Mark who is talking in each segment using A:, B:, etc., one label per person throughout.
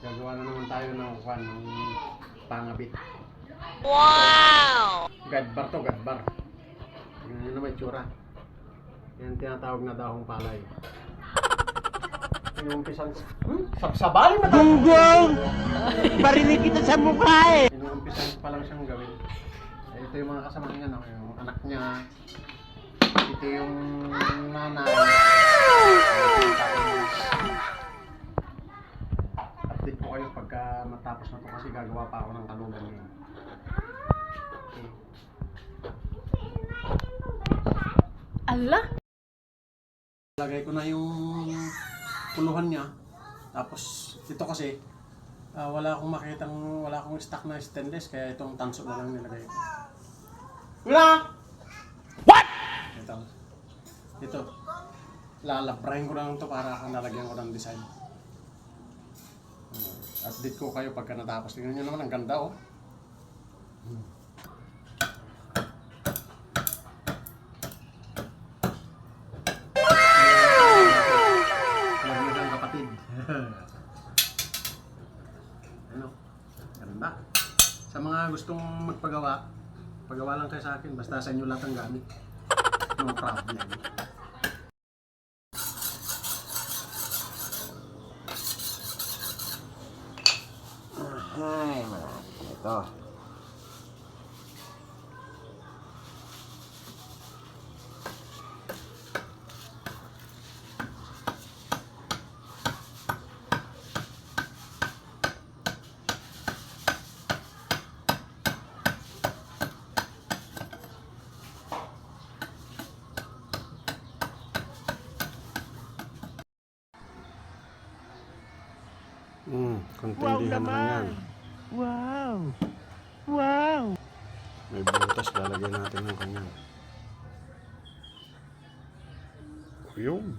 A: Gagawa na naman tayo ng kwan, ng pangabit.
B: Wow!
A: Gadbar to, gadbar. Tingnan nyo naman itsura. Yan tinatawag na dahong palay. Inumpisan ko. Hmm? Sabsabali na
C: Gunggong! Barinig kita sa mukha eh!
A: Inumpisan ko pa lang siyang gawin. Eh, ito yung mga kasama niya, no? yung anak niya. Ito yung nanay. Ito yung tatay. Update ko kayo pagka matapos na to kasi gagawa pa ako ng talugan ngayon. Okay.
B: Ala?
A: Lagay ko na yung puluhan niya. Tapos ito kasi ah, wala akong makitang wala akong stock na stainless kaya itong tanso na lang nilagay ko. Wala! What? Ito. Ito. Lalabrahin ko lang ito para nalagyan ko ng design. Update ko kayo pagka natapos. Tingnan nyo naman, ang ganda oh. Ano? Ganda. Sa mga gustong magpagawa, pagawa lang kayo sa akin. Basta sa inyo lahat ang gamit. No problem.
C: Ay, mga ito.
A: Hmm, konting
C: Wow
A: liha naman yan.
C: Wow! Wow!
A: May butas, lalagyan natin ng kanya. Yun.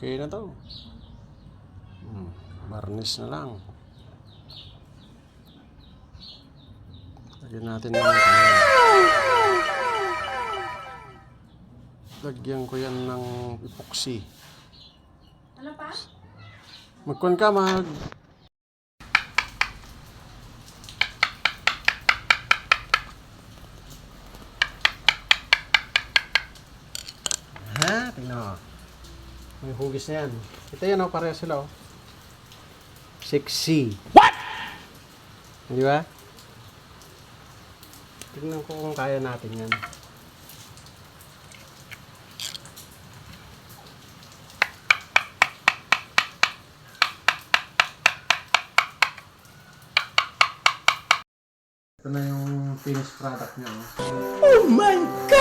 A: Okay na to. Hmm, varnish na lang. Lagyan natin ng Lagyan ko yan ng epoxy.
B: Ano pa?
A: Magkuhan ka, mag... Ha? Tingnan mo. May hugis na yan. Ito yan, oh, pareho sila, oh. Sexy. What? Di ba? Tingnan ko kung kaya natin yan. Ito na yung finished product niya, oh.
C: Oh my God!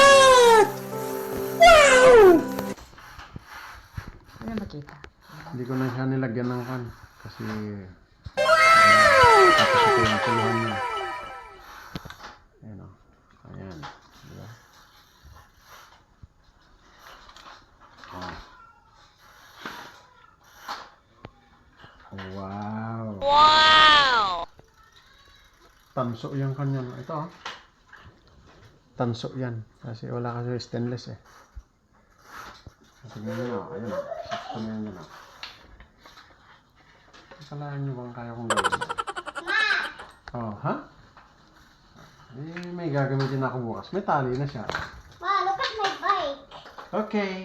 B: Makita?
A: Hindi ko na siya nilagyan ng kan. Kasi... Tapos ito yung niya. Ayan o. Ayan. Diba? Oh. Wow.
B: Wow!
A: Tanso yan kanya. Ito ah. Tanso yan. Kasi wala kasi stainless eh. Tingnan nyo na. Ayun. Sakto na yan yun ah. Akalaan nyo bang kaya kong gawin? Oh, ha? Eh, may gagamitin ako bukas. May tali na siya.
D: Ma, look at my bike.
A: Okay.